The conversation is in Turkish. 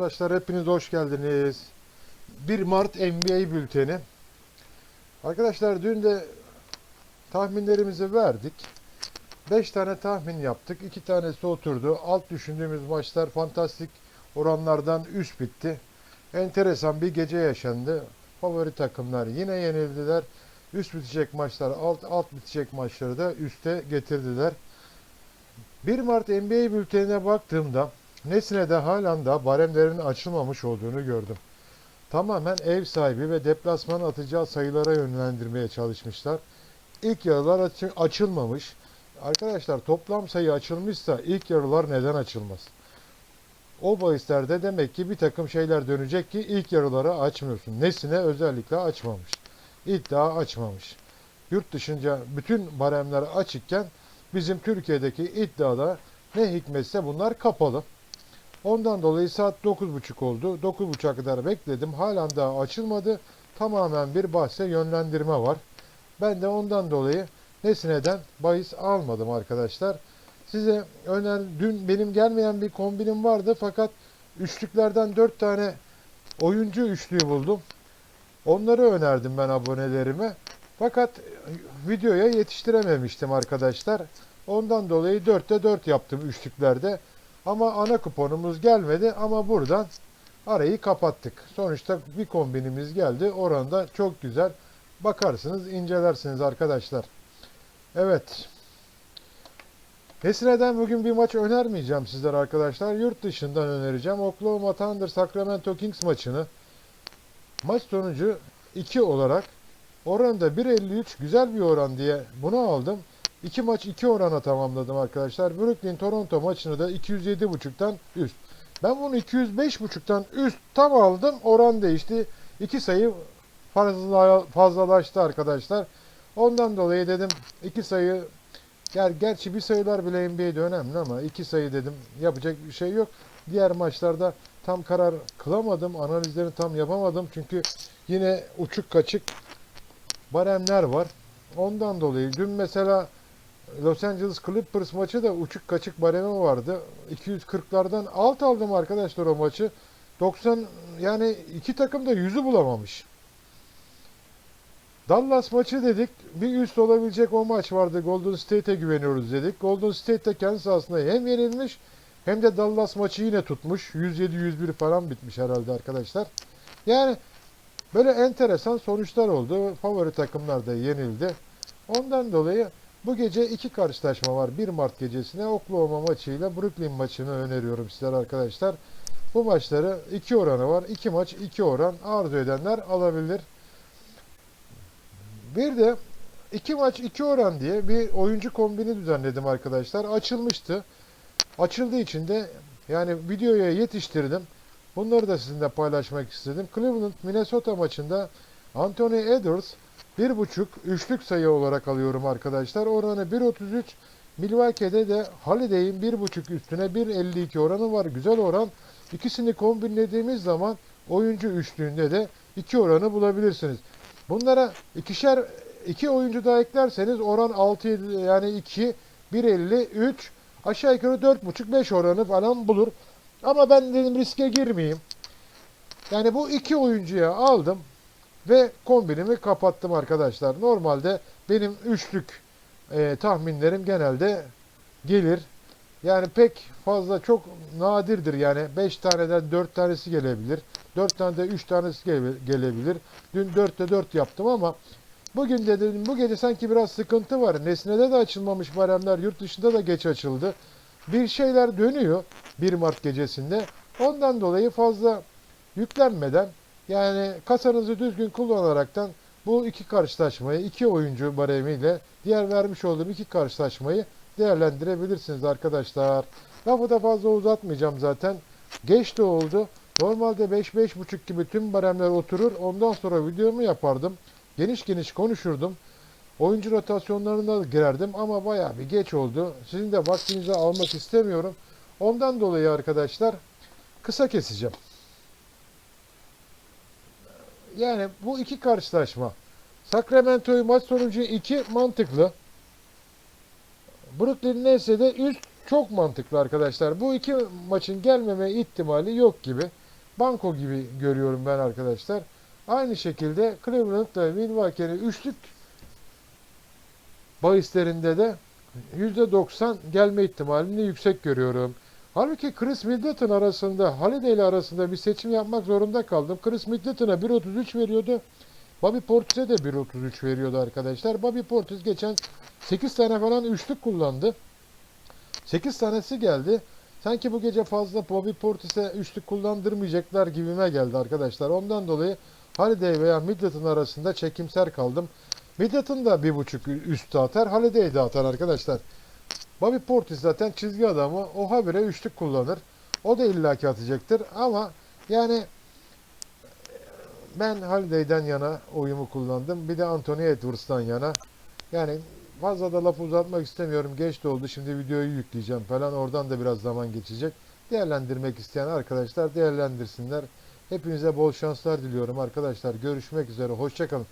Arkadaşlar hepiniz hoş geldiniz. 1 Mart NBA bülteni. Arkadaşlar dün de tahminlerimizi verdik. 5 tane tahmin yaptık. 2 tanesi oturdu. Alt düşündüğümüz maçlar fantastik oranlardan üst bitti. Enteresan bir gece yaşandı. Favori takımlar yine yenildiler. Üst bitecek maçlar alt alt bitecek maçları da üste getirdiler. 1 Mart NBA bültenine baktığımda Nesne'de halen da baremlerin açılmamış olduğunu gördüm. Tamamen ev sahibi ve deplasman atacağı sayılara yönlendirmeye çalışmışlar. İlk yarılar açı- açılmamış. Arkadaşlar toplam sayı açılmışsa ilk yarılar neden açılmaz? O bahislerde demek ki bir takım şeyler dönecek ki ilk yarıları açmıyorsun. Nesine özellikle açmamış. İddia açmamış. Yurt dışınca bütün baremler açıkken bizim Türkiye'deki iddiada ne hikmetse bunlar kapalı. Ondan dolayı saat 9.30 oldu. 9.30'a kadar bekledim. Halen daha açılmadı. Tamamen bir bahse yönlendirme var. Ben de ondan dolayı Nesine'den bahis almadım arkadaşlar. Size öner dün benim gelmeyen bir kombinim vardı fakat üçlüklerden 4 tane oyuncu üçlüğü buldum. Onları önerdim ben abonelerime. Fakat videoya yetiştirememiştim arkadaşlar. Ondan dolayı 4'te 4 yaptım üçlüklerde. Ama ana kuponumuz gelmedi ama buradan arayı kapattık. Sonuçta bir kombinimiz geldi. Oranda çok güzel. Bakarsınız, incelersiniz arkadaşlar. Evet. Nesne'den bugün bir maç önermeyeceğim sizlere arkadaşlar. Yurt dışından önereceğim. Oklahoma Thunder Sacramento Kings maçını. Maç sonucu 2 olarak oranda 1.53 güzel bir oran diye bunu aldım. İki maç iki orana tamamladım arkadaşlar. Brooklyn Toronto maçını da 207.5'tan üst. Ben bunu 205.5'tan üst tam aldım. Oran değişti. İki sayı fazla, fazlalaştı arkadaşlar. Ondan dolayı dedim iki sayı ger gerçi bir sayılar bile NBA'de önemli ama iki sayı dedim yapacak bir şey yok. Diğer maçlarda tam karar kılamadım. Analizlerini tam yapamadım. Çünkü yine uçuk kaçık baremler var. Ondan dolayı dün mesela Los Angeles Clippers maçı da uçuk kaçık baremi vardı. 240'lardan alt aldım arkadaşlar o maçı. 90 yani iki takım da yüzü bulamamış. Dallas maçı dedik. Bir üst olabilecek o maç vardı. Golden State'e güveniyoruz dedik. Golden State'de kendi sahasında hem yenilmiş hem de Dallas maçı yine tutmuş. 107-101 falan bitmiş herhalde arkadaşlar. Yani böyle enteresan sonuçlar oldu. Favori takımlar da yenildi. Ondan dolayı bu gece iki karşılaşma var. 1 Mart gecesine Oklahoma maçıyla Brooklyn maçını öneriyorum sizlere arkadaşlar. Bu maçları iki oranı var. İki maç iki oran arzu edenler alabilir. Bir de iki maç iki oran diye bir oyuncu kombini düzenledim arkadaşlar. Açılmıştı. Açıldığı için de yani videoya yetiştirdim. Bunları da sizinle paylaşmak istedim. Cleveland Minnesota maçında Anthony Edwards bir buçuk üçlük sayı olarak alıyorum arkadaşlar. Oranı 1.33. Milwaukee'de de Holiday'in bir buçuk üstüne 1.52 oranı var. Güzel oran. İkisini kombinlediğimiz zaman oyuncu üçlüğünde de iki oranı bulabilirsiniz. Bunlara ikişer iki oyuncu daha eklerseniz oran 6 yani 2 1.53 aşağı yukarı 4.5 oranı falan bulur. Ama ben dedim riske girmeyeyim. Yani bu iki oyuncuya aldım ve kombinimi kapattım arkadaşlar. Normalde benim üçlük e, tahminlerim genelde gelir. Yani pek fazla çok nadirdir yani 5 taneden 4 tanesi gelebilir. 4 tane de 3 tanesi gele- gelebilir. Dün 4'te 4 yaptım ama bugün de dedim bu gece sanki biraz sıkıntı var. Nesne'de de açılmamış baremler yurt dışında da geç açıldı. Bir şeyler dönüyor 1 Mart gecesinde. Ondan dolayı fazla yüklenmeden yani kasanızı düzgün kullanaraktan bu iki karşılaşmayı, iki oyuncu baremiyle diğer vermiş olduğum iki karşılaşmayı değerlendirebilirsiniz arkadaşlar. Lafı da fazla uzatmayacağım zaten. Geç de oldu. Normalde 5-5.5 gibi tüm baremler oturur. Ondan sonra videomu yapardım. Geniş geniş konuşurdum. Oyuncu rotasyonlarına girerdim ama bayağı bir geç oldu. Sizin de vaktinizi almak istemiyorum. Ondan dolayı arkadaşlar kısa keseceğim. Yani bu iki karşılaşma. Sacramento'yu maç sonucu 2 mantıklı. Brooklyn neyse de üst çok mantıklı arkadaşlar. Bu iki maçın gelmeme ihtimali yok gibi. banko gibi görüyorum ben arkadaşlar. Aynı şekilde Cleveland ve Milwaukee'nin üçlük bahislerinde de %90 gelme ihtimalini yüksek görüyorum. Halbuki Chris Middleton arasında, Holiday ile arasında bir seçim yapmak zorunda kaldım. Chris Middleton'a 1.33 veriyordu. Bobby Portis'e de 1.33 veriyordu arkadaşlar. Bobby Portis geçen 8 tane falan üçlük kullandı. 8 tanesi geldi. Sanki bu gece fazla Bobby Portis'e üçlük kullandırmayacaklar gibime geldi arkadaşlar. Ondan dolayı Holiday veya Middleton arasında çekimser kaldım. Middleton da bir buçuk üstü atar. Holiday de atar arkadaşlar. Bobby Portis zaten çizgi adamı. O habire üçlük kullanır. O da illaki atacaktır. Ama yani ben Holiday'den yana oyumu kullandım. Bir de Anthony Edwards'tan yana. Yani fazla da laf uzatmak istemiyorum. Geç de oldu. Şimdi videoyu yükleyeceğim falan. Oradan da biraz zaman geçecek. Değerlendirmek isteyen arkadaşlar değerlendirsinler. Hepinize bol şanslar diliyorum arkadaşlar. Görüşmek üzere. Hoşçakalın.